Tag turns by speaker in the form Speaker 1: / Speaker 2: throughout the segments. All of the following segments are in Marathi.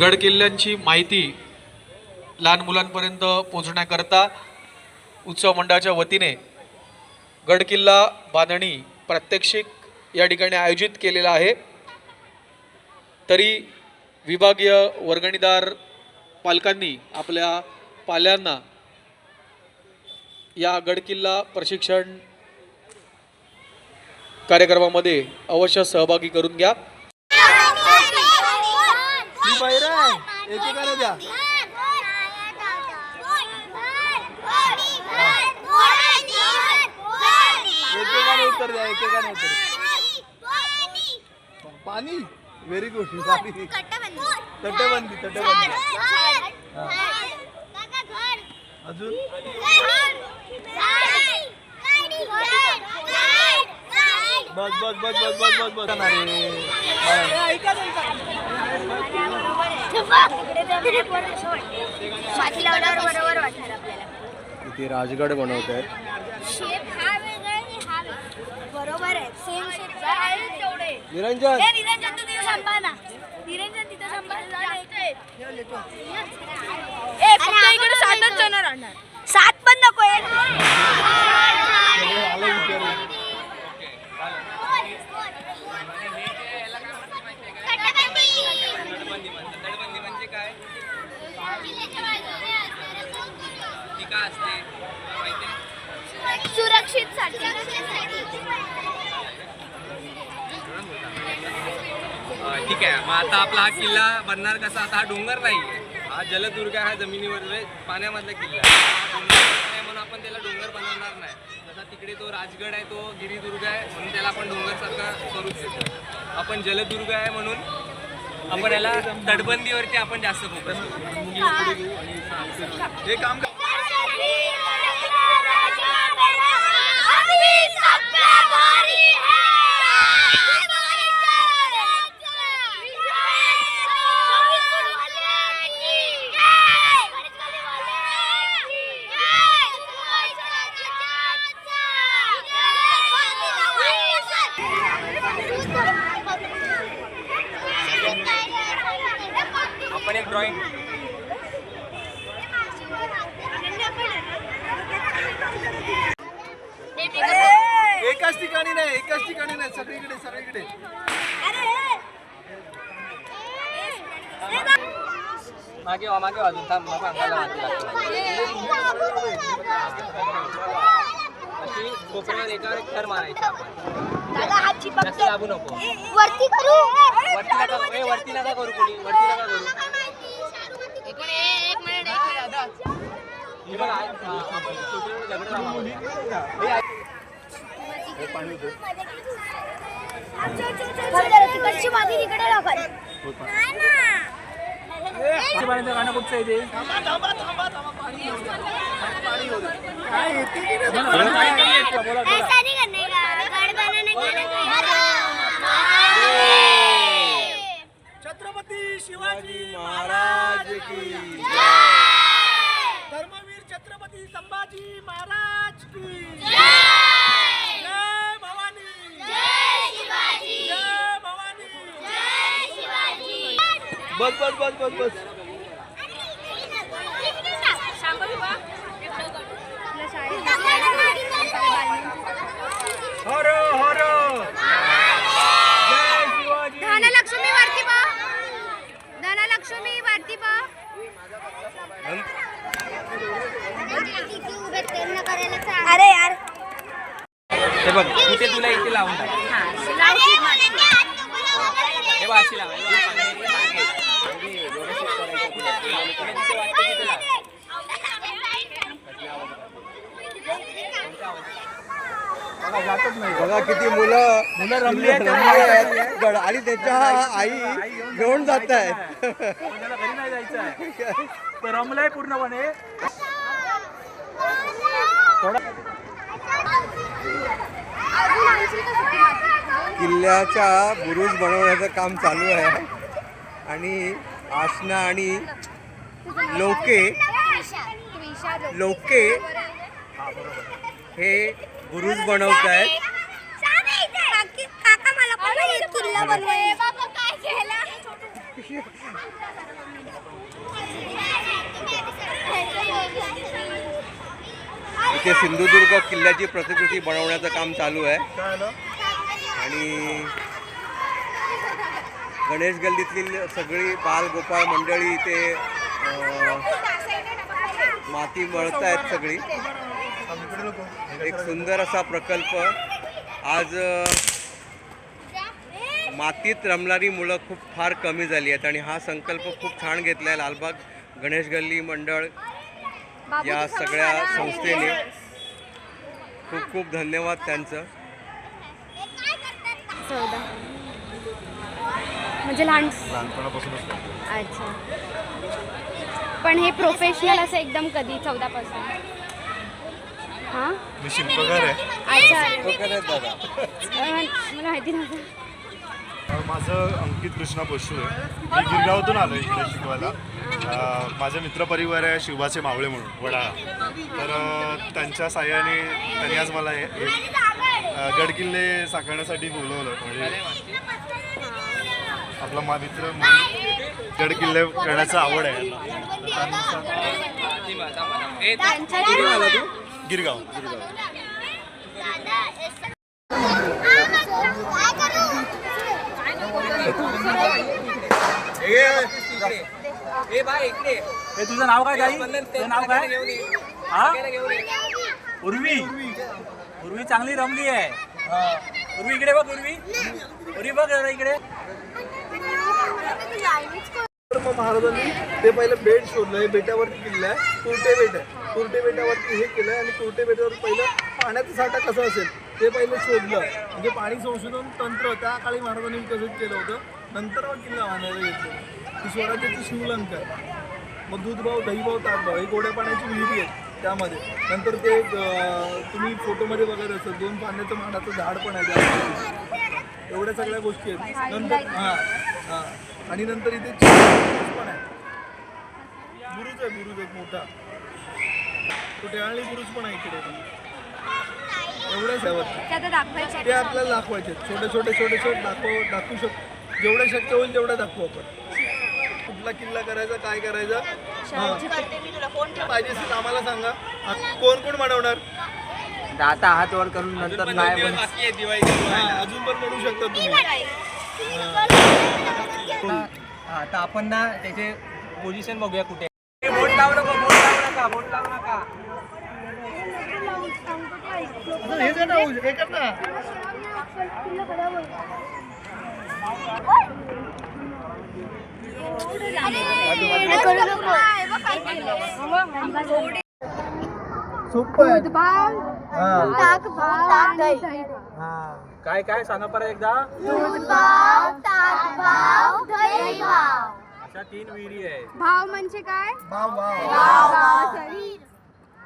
Speaker 1: गड किल्ल्यांची माहिती लहान मुलांपर्यंत पोहोचण्याकरता उत्सव मंडळाच्या वतीने गड किल्ला बांधणी प्रात्यक्षिक या ठिकाणी आयोजित केलेला आहे. तरी विभागीय वर्गणीदार पालकांनी आपल्या पाल्यांना या गडकिल्ला प्रशिक्षण कार्यक्रमामध्ये अवश्य सहभागी करून घ्या.
Speaker 2: ही बाहेर आहे एकेकाने द्या. एकेकाने उत्तर द्या एकेकाने उत्तर पाणी? व्हेरी गुड पाणी. तटबंदी तटबंदी. अजून? बस बस बस बस बस बस बस. अरे
Speaker 3: माती लावल्यावर बरोबर वाटणार आपल्याला
Speaker 2: इथे राजगड बनवत आहेत
Speaker 3: शेप हा वेगळा आणि हा वेगळा बरोबर आहे सेम शेप तेवढे
Speaker 2: निरंजन.
Speaker 3: ए निरंजन तू तिथं सांभाळ ना निरंजन तिथं सांभाळ ए फक्त इकडे सातच जण राहणार सात पण नको आहे
Speaker 4: ठीक आहे. मग आता आपला हा किल्ला बनणार कसा? आता हा डोंगर नाही आहे हा जलदुर्ग आहे, हा जमिनीवर पाण्यामधला किल्ला आहे. हा डोंगर आहे म्हणून आपण त्याला डोंगर बनवणार नाही. जसा तिकडे तो राजगड आहे तो गिरिदुर्ग आहे म्हणून त्याला आपण डोंगरसारखा करू शकतो आपण जलदुर्ग आहे म्हणून आपण याला तटबंदीवरती आपण जास्त फोकस करू.
Speaker 2: हे काम कर.
Speaker 4: आपण एक ड्रॉइंग
Speaker 2: एकाच ठिकाणी नाही एकाच ठिकाणी नाही सगळीकडे सगळीकडे
Speaker 4: मागे वा मागे वाजून थांब मग अंगाला माती लागते अशी कोपऱ्यावर एकावर एक थर मारायची आपण.
Speaker 3: दादा हात चिपकतो.
Speaker 4: जास्त दाबू नको.
Speaker 3: वरती करू.
Speaker 4: वरती नका ए, वरती नका करू कोणी. वरती नका करू. हे बघा, छोटे आहे.
Speaker 3: लागल
Speaker 4: गाणं कुठचं आहे ते?
Speaker 3: ऐसा नहीं करने का बनाने के
Speaker 2: छत्रपती शिवाजी महाराज की धर्मवीर छत्रपती संभाजी महाराज की जय! भवानी! जय भवानी बस बस बस बस बस हरो हरो जय शिवाजी
Speaker 3: धनलक्ष्मी वरती पा धनलक्ष्मी वरती पा अरे यार
Speaker 4: हे बघ लावून टाक हे बघ अशी लाव हे
Speaker 2: किती मुलं मुलं रमली आहेत गड- आणि त्याच्या आई घेऊन जात आहे
Speaker 5: घरी नाही जायचं आहे तर रमलंय पूर्णपणे
Speaker 2: किल्ल्याच्या बुरुज बनवण्याचं काम चालू आहे. आणि आसना आणि लोके लोके हे बुरुज बनवत आहेत. इथे सिंधुदुर्ग किल्ल्याची प्रतिकृती बनवण्याचं काम चालू आहे. आणि गणेश गल्लीतील सगळी बाल गोपाळ मंडळी इथे माती मळत आहेत सगळी. एक सुंदर असा प्रकल्प. आज मातीत रमणारी मुलं खूप फार कमी झाली आहेत आणि हा संकल्प खूप छान घेतला आहे लालबाग गणेश गल्ली मंडळ या सगळ्या संस्थेने खूप खूप धन्यवाद त्यांचं.
Speaker 3: चौदा म्हणजे लहान अच्छा. पण हे प्रोफेशनल असं एकदम कधी चौदा पासून हां?
Speaker 6: मी शिल्पकार आहे.
Speaker 3: अच्छा. मला माहिती नव्हतं.
Speaker 6: माझं अंकित कृष्णा पशू आहे मी गिरगावातून आलो इकडे शिकवायला. माझा मित्रपरिवार आहे शिवाचे मावळे म्हणून वडाळा तर त्यांच्या साह्याने त्यांनी आज मला हे हे, गडकिल्ले साकारण्यासाठी बोलवलं. म्हणजे आपला मा मित्र गडकिल्ले करण्याचं आवड आहे गिरगाव.
Speaker 4: इकडे
Speaker 5: हे तुझं नाव काय ताई? तुझं नाव काय? हा? उर्वी. उर्वी चांगली रमली आहे. उर्वी इकडे बघ उर्वी. उर्वी बघ इकडे.
Speaker 7: महाराजांनी ते पहिलं बेट शोधलंय बेटावरती किल्ला आहे कुर्टे बेट आहे. कुर्टे बेटावरती हे केलंय आणि कुर्टे बेटावर पहिलं पाण्याचा साठा कसा असेल? ते पहिलं शोधलं. म्हणजे पाणी संशोधन तंत्र त्या काळी महाराजांनी विकसित केलं होतं. नंतर मग किल्ला बांधायला घेतलं. ही स्वराज्याची शिवलंका मग दूधभाव दहीभाव ताकभाव हे गोड्या पाण्याची विहिरी आहे त्यामध्ये. नंतर ते तुम्ही फोटोमध्ये बघत असत दोन पाण्याचं माडाचं झाड पण आहे त्या एवढ्या सगळ्या गोष्टी आहेत. नंतर हां हां. आणि नंतर इथे पण आहे. बुरुज आहे बुरुज एक मोठा. तो टेहाळी बुरुज पण आहे इकडे. एवढ्याच आहे वरती.
Speaker 3: ते आता दाखवायचे
Speaker 7: ते आपल्याला दाखवायचे आहेत. छोटे छोटे छोटे छोटे दाखव दाखवू शकतो जेवढे शक्य होईल तेवढं दाखवू आपण. कुठला किल्ला करायचा काय करायचा? हां. पाहिजे असेल आम्हाला सांगा. कोण कोण बनवणार?
Speaker 2: आता हात वर करून नंतर
Speaker 4: पण दोन दिवस बाकी आहे दिवाळी
Speaker 7: हां, अजून पण बनवू शकता तुम्ही.
Speaker 4: आता आपण ना त्याचे पोझिशन बघूया कुठे. बोट लावू नको बोट लावू नका बोट लावू नका
Speaker 7: हे जे ना हे कर ना. सोपं आहे.
Speaker 5: काय काय सांगा परत एकदा. अशा तीन विहिरी आहे.
Speaker 3: भाव म्हणजे काय?
Speaker 7: वाव वाव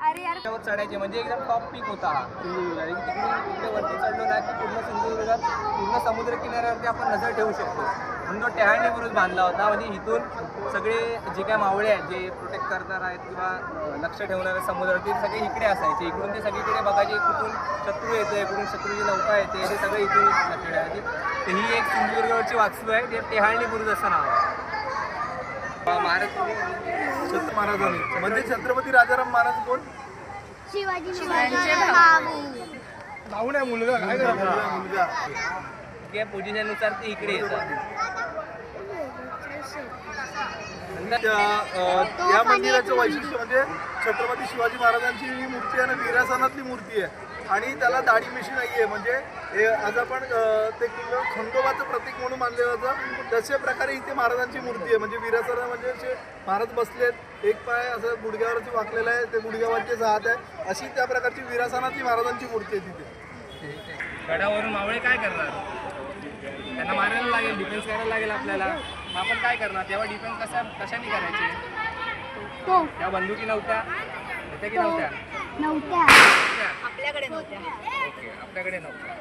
Speaker 3: अरे यार.
Speaker 4: त्यावर चढायचे म्हणजे एकदम टॉप पीक होता हा. सिंधुदुर्ग तिकडून तिकडे वरती चढलो ना की पूर्ण सिंधुदुर्गात पूर्ण समुद्र किनाऱ्यावरती आपण नजर ठेवू शकतो. म्हणून तो टेहाळणी बुरुज बांधला होता. म्हणजे इथून सगळे जे काय मावळे आहेत जे प्रोटेक्ट करणार आहेत किंवा लक्ष ठेवणारे समुद्रावरती सगळे इकडे असायचे. इकडून ते सगळीकडे बघायचे कुठून शत्रू येते कुठून शत्रूची नौका येते हे सगळे इथून लक्ष ठेवायचे. तर ही एक सिंधुदुर्गावरची वास्तू आहे ते टेहाळणी बुरुज असं नाव आहे. महाराज
Speaker 7: छत्रपती महाराजांनी. म्हणजे छत्रपती राजाराम महाराज कोण?
Speaker 3: भाऊ
Speaker 7: भाऊ नाही मुलगा. काय करा मुलगा
Speaker 4: त्या पोझिशननुसार ते इकडे येतात.
Speaker 7: या मंदिराचं वैशिष्ट्य म्हणजे छत्रपती शिवाजी महाराजांची ही मूर्ती आहे आणि विरासनातली मूर्ती आहे. आणि त्याला दाढी मिशी नाही आहे म्हणजे हे आज आपण ते किल्लं खंडोबाचं प्रतीक म्हणून मानलं जातं. तशा प्रकारे इथे महाराजांची मूर्ती आहे. म्हणजे विरासना म्हणजे असे महाराज बसलेत. एक पाय असं गुडघ्यावरती वाकलेला आहे. ते गुडघ्यावरचे हात आहे. अशी त्या प्रकारची विरासनातली महाराजांची मूर्ती आहे तिथे.
Speaker 4: गडावरून मावळे काय करणार? त्यांना मारायला लागेल डिफेन्स करायला लागेल आपल्याला. आपण काय करणार? तेव्हा डिफेन्स कशा कशाने करायचे?
Speaker 3: तो.
Speaker 4: त्या बंदुकी नव्हत्या. होत्या की नव्हत्या?
Speaker 3: नव्हत्या.
Speaker 4: आपल्याकडे नव्हत्या. ओके आपल्याकडे नव्हत्या.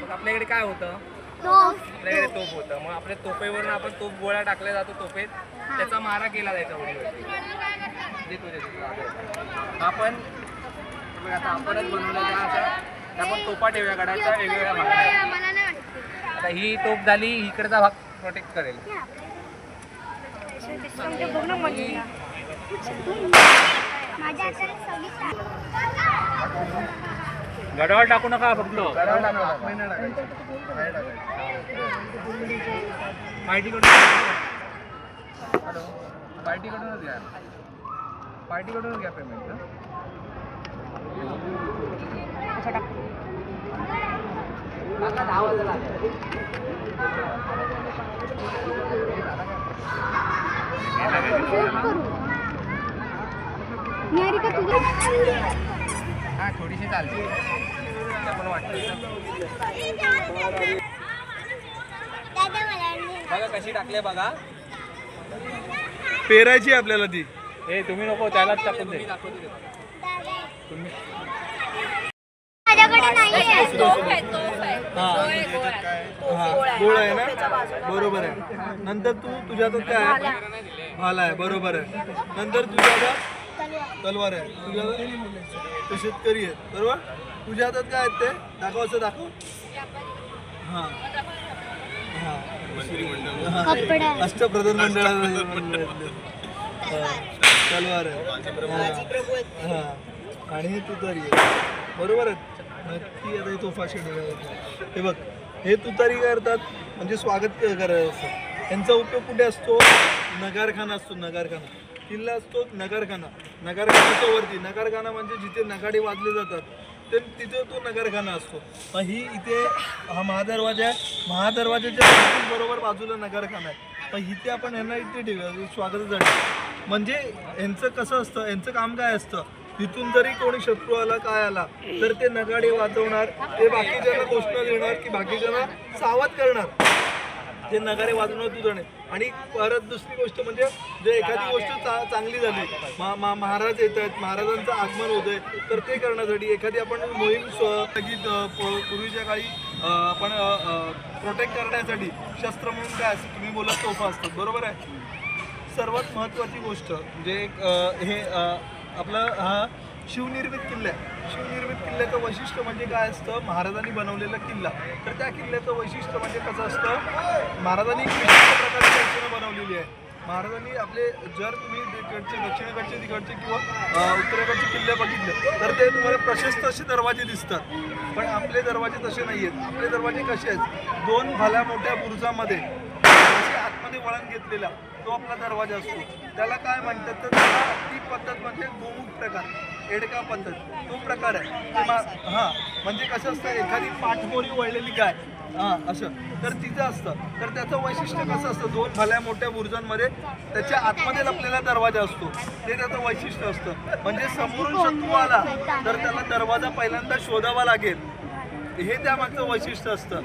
Speaker 4: मग आपल्याकडे काय होतं? आपल्याकडे तोप होतं. मग आपल्या तोफेवरून आपण तोप गोळा टाकला जातो तोफेत. त्याचा मारा केला जायचा उडीवरती. देतो देतो मग आपण बघ आता आपणच त्या आपण तोपा ठेवूया गडाच्या वेगवेगळ्या भागात
Speaker 3: मला नाही वाटत
Speaker 4: आता ही तोप झाली इकडचा भाग प्रोटेक्ट करेल.
Speaker 3: माझ्या हाताला सव्वीस
Speaker 5: गडावर टाकू नका फक्त
Speaker 4: पार्टीकडून पार्टीकडूनच घ्या. पार्टीकडूनच घ्या पेमेंट
Speaker 3: निहारिका तुझं
Speaker 4: हा थोडीशी चालते. बघा कशी टाकले बघा.
Speaker 7: पेरायची आहे आपल्याला ती.
Speaker 5: हे तुम्ही नको त्यालाच टाकून दे.
Speaker 7: हा. गोळ आहे ना? बरोबर आहे. नंतर तू तुझ्या काय? आहे भाला आहे बरोबर आहे. नंतर तुझ्या तलवार आहे. तुझ्या हातात- तू शेतकरी आहे बरोबर? तुझ्या हातात काय आहेत ते? दाखव असं दाखव. हा. हा. अष्टप्रधान मंडळात तलवार आहे. हा. हा. आणि तुतारी आहे. बरोबर आहे? नक्की आता हे तोफा शेड हे बघ हे तुतारी करतात? म्हणजे स्वागत करायचं असतं. यांचा उपयोग कुठे असतो? नगारखाना असतो. नगारखाना. किल्ला असतो नगरखाना. नगरखानाच्या वरती. नगरखाना म्हणजे जिथे नगाडे वाजले जातात ते तिथे तो नगरखाना असतो. मग ही इथे हा महादरवाजा आहे. महादरवाजाच्या बरोबर बाजूला नगरखाना आहे. पण इथे आपण यांना इथे ठेवूया. स्वागतासाठी म्हणजे यांचं कसं असतं? यांचं काम काय असतं? तिथून जरी कोणी शत्रू आला काय आला तर ते नगाडे वाजवणार ते बाकीच्यांना घोषणा देणार की बाकीच्यांना सावध करणार. ते नगारे वाजवणार तुझणे आणि परत दुसरी गोष्ट म्हणजे जे एखादी गोष्ट चा चांगली झाली मा मा महाराज येत आहेत महाराजांचं आगमन होत आहे तर ते करण्यासाठी एखादी आपण मोहीम प- पूर्वीच्या काळी आपण प्रोटेक्ट करण्यासाठी शस्त्र म्हणून काय असतं तुम्ही बोलत तोफा असतात बरोबर आहे? सर्वात महत्त्वाची गोष्ट म्हणजे हे आपलं हा शिवनिर्मित किल्ला. आहे शिवनिर्मित किल्ल्याचं वैशिष्ट्य म्हणजे काय असतं? महाराजांनी बनवलेला किल्ला. तर त्या किल्ल्याचं वैशिष्ट्य म्हणजे कसं असतं? महाराजांनी विशिष्ट प्रकारची रचना बनवलेली आहे. महाराजांनी आपले जर तुम्ही तिकडचे दक्षिणेकडचे तिकडचे किंवा उत्तरेकडचे किल्ले बघितले तर ते तुम्हाला प्रशस्त असे दरवाजे दिसतात. पण आपले दरवाजे तसे नाही आहेत आपले दरवाजे कसे आहेत? दोन भल्या मोठ्या बुरुजामध्ये. आतमध्ये वळण घेतलेला. तो आपला दरवाजा असतो त्याला काय म्हणतात तर त्याला ती पद्धत म्हणजे गोमुख प्रकार एडका पद्धत. तो प्रकार आहे. ते हा म्हणजे कसं असतं एखादी पाठमोरी वळलेली गाय हा असं. तर तिथं असतं. तर त्याचं वैशिष्ट्य कसं असतं दोन भल्या मोठ्या बुरुजांमध्ये त्याच्या आतमध्ये लपलेला दरवाजा असतो. ते त्याचं वैशिष्ट्य असतं. म्हणजे समोरून शत्रू आला तर त्याला दरवाजा पहिल्यांदा शोधावा लागेल. हे त्यामागचं वैशिष्ट्य असतं.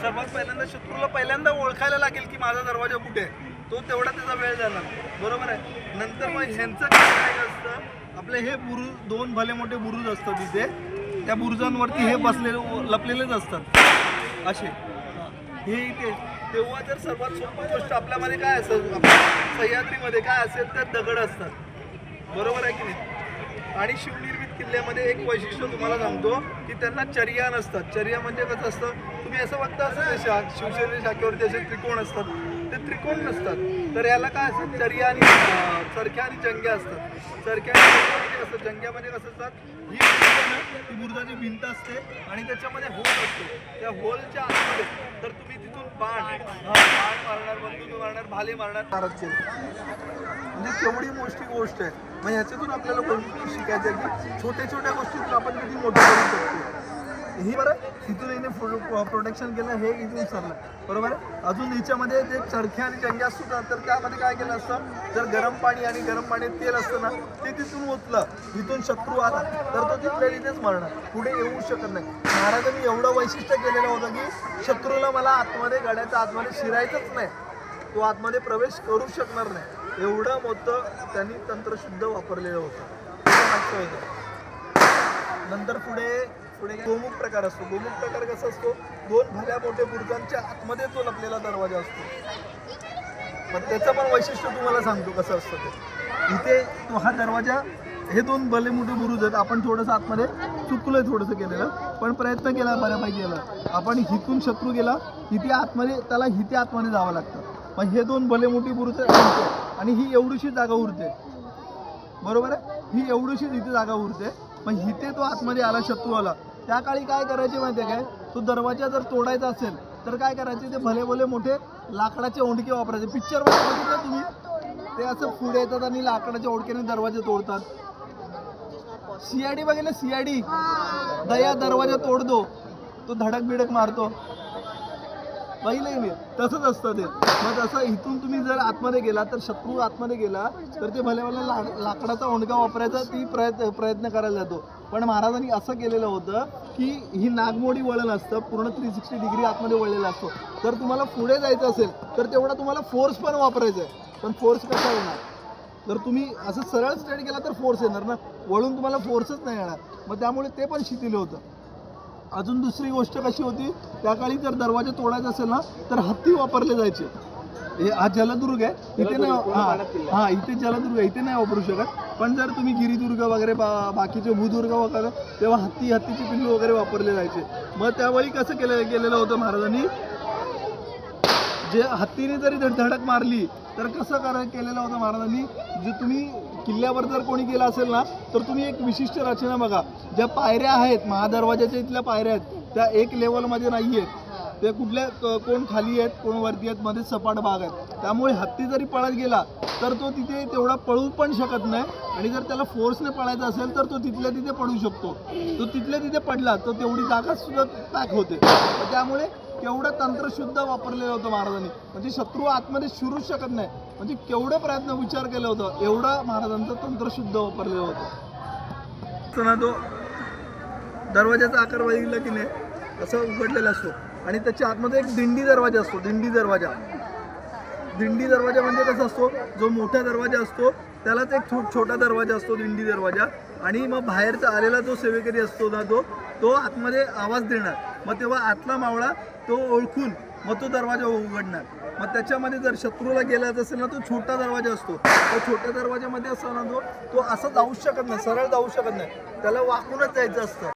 Speaker 7: सर्वात पहिल्यांदा शत्रूला पहिल्यांदा ओळखायला लागेल की माझा दरवाजा कुठे आहे? तो तेवढा त्याचा वेळ जाणार. बरोबर आहे? नंतर मग ह्यांचं काय असतं? आपले हे बुरुज दोन भले मोठे बुरुज असतात तिथे. त्या बुरुजांवरती हे बसलेले लपलेलेच असतात. असे. हे इथे तेव्हा तर सर्वात सोपी गोष्ट आपल्यामध्ये काय असतं आपल्या सह्याद्रीमध्ये काय असेल? तर दगड असतात. बरोबर आहे की नाही? आणि शिवनिर्मित किल्ल्यामध्ये एक वैशिष्ट्य तुम्हाला सांगतो की त्यांना चर्या नसतात. चर्या म्हणजे कसं असतं तुम्ही असं बघता असं शा शिवसेने शाखेवरती असे त्रिकोण असतात. ते त्रिकोण नसतात. तर याला काय असतात? चर्या आणि चरख्या आणि जंग्या असतात. चरख्या आणि जंग्या म्हणजे कसं? जंग्यामध्ये कसं असतात? ही ती बुरुजाची भिंत असते आणि त्याच्यामध्ये होल असतो. त्या होलच्या आतमध्ये. तर तुम्ही तिथून बाण बाण मारणार बंदूक मारणार भाले मारणार. कारच म्हणजे केवढी मोठी गोष्ट आहे. मग ह्याच्यातून आपल्याला गोष्टी शिकायचं की छोट्या छोट्या गोष्टीतून आपण किती मोठं करू शकतो. ही बरं तिथून हिने प्रोटेक्शन केलं हे इथून सरलं बरोबर आहे? अजून हिच्यामध्ये जे चरख्या आणि जंग्या सुद्धा तर त्यामध्ये काय केलं असतं? जर गरम पाणी आणि गरम पाण्यात तेल असतं ना ते तिथून ओतलं. तिथून शत्रू आला. तर तो तिथल्या तिथेच मरणार. पुढे येऊ शकत नाही. महाराजांनी एवढं वैशिष्ट्य केलेलं होतं की शत्रूला मला आतमध्ये गड्याच्या आतमध्ये शिरायचंच नाही. तो आतमध्ये प्रवेश करू शकणार नाही. एवढं मोठं त्यांनी तंत्रशुद्ध वापरलेलं होतं. होतं. नंतर पुढे पुढे गोमुख प्रकार असतो. गोमुख प्रकार कसा असतो? दोन भल्या मोठ्या बुरुजांच्या आतमध्ये तो लपलेला दरवाजा असतो. पण त्याचं पण वैशिष्ट्य तुम्हाला सांगतो कसं असतं ते. इथे तो हा दरवाजा हे दोन भले मोठे बुरुज आहेत. आपण थोडंसं आतमध्ये चुकलोय थोडंसं केलेलं. पण प्रयत्न केला बऱ्यापैकी केला. आपण हिथून शत्रू गेला. इथे आतमध्ये त्याला हिथे आतमध्ये जावं लागतं. मग हे दोन भले मोठी बुरुज आणते आणि ही एवढीशी जागा उरते बरोबर आहे? ही एवढीशी इथे जागा उरते मग इथे तो आतमध्ये आला शत्रू आला. त्या काळी काय करायचे माहिती आहे काय? तो दरवाजा जर तोडायचा असेल तर काय करायचे? ते भले भले मोठे लाकडाचे ओंडके वापरायचे. पिक्चर बघितलं तुम्ही? ते असं पुढे येतात आणि लाकडाच्या ओढक्याने दरवाजे तोडतात. सीआयडी बघितलं? सीआयडी दया दरवाजा तोडतो. तो धडक बिडक मारतो. बघितलं मी? तसंच असतं ते. मग तसं इथून तुम्ही जर आतमध्ये गेला तर शत्रू आतमध्ये गेला तर ते भले भले लाकडाचा ओंडका वापरायचा ती प्रयत्न प्रयत्न करायला जातो. पण महाराजांनी असं केलेलं होतं की ही नागमोडी वळण असतं पूर्ण थ्री सिक्स्टी डिग्री आतमध्ये वळलेला असतो. जर तुम्हाला पुढे जायचं असेल तर तेवढा तुम्हाला फोर्स पण वापरायचा आहे. पण फोर्स कसा येणार? जर तुम्ही असं सरळ स्ट्रेट केला तर फोर्स येणार ना? वळून तुम्हाला फोर्सच नाही येणार. मग त्यामुळे ते पण शिथिल होतं. अजून दुसरी गोष्ट कशी होती? त्या काळी जर दरवाजा तोडायचा असेल ना तर हत्ती वापरले जायचे. हे हा जलदुर्ग आहे. इथे नाही हा हा इथे जलदुर्ग आहे. इथे नाही वापरू शकत. पण जर तुम्ही गिरिदुर्ग वगैरे बा बाकीचे भूदुर्ग वगैरे तेव्हा हत्ती हत्तीचे पिल्लू वगैरे वापरले जायचे. मग त्यावेळी कसं केलं गेलेलं होतं महाराजांनी? जे हत्तीने जरी धड- धडक मारली तर कसं करा केलेलं होतं महाराजांनी? जे तुम्ही किल्ल्यावर जर कोणी गेला असेल ना तर तुम्ही एक विशिष्ट रचना बघा. ज्या पायऱ्या आहेत महादरवाजाच्या इथल्या पायऱ्या आहेत त्या एक लेवलमध्ये नाही आहेत ते कुठल्या कोण खाली आहेत कोण वरती आहेत मध्ये सपाट भाग आहेत. त्यामुळे हत्ती जरी पळत गेला तर तो तिथे तेवढा पळू पण शकत नाही. आणि जर त्याला फोर्सने पळायचा असेल तर तो तिथल्या तिथे पडू शकतो. तो तिथल्या तिथे पडला तर तेवढी ताकद सुद्धा पॅक होते. त्यामुळे केवढं तंत्रशुद्ध वापरलेलं होतं महाराजांनी. म्हणजे शत्रू आतमध्ये शिरूच शकत नाही. म्हणजे केवढं प्रयत्न विचार केलं होतं एवढं महाराजांचं तंत्रशुद्ध वापरलेलं होतं. तर ना तो दरवाजाचा आकार बघितला की नाही? असं उघडलेला असतो. आणि त्याच्या आतमध्ये एक दिंडी दरवाजा असतो दिंडी दरवाजा. दिंडी दरवाजा म्हणजे कसा असतो? जो मोठा दरवाजा असतो त्यालाच एक छो छोटा दरवाजा असतो दिंडी दरवाजा. आणि मग बाहेरचा आलेला जो सेवेकरी असतो ना तो तो आतमध्ये आवाज देणार. मग तेव्हा आतला मावळा तो ओळखून मग तो दरवाजा उघडणार. मग त्याच्यामध्ये जर शत्रूला गेलाच असेल ना तो छोटा दरवाजा असतो. तो छोट्या दरवाजामध्ये असतो ना तो तो असं जाऊ शकत नाही सरळ जाऊ शकत नाही. त्याला वाकूनच जायचं असतं.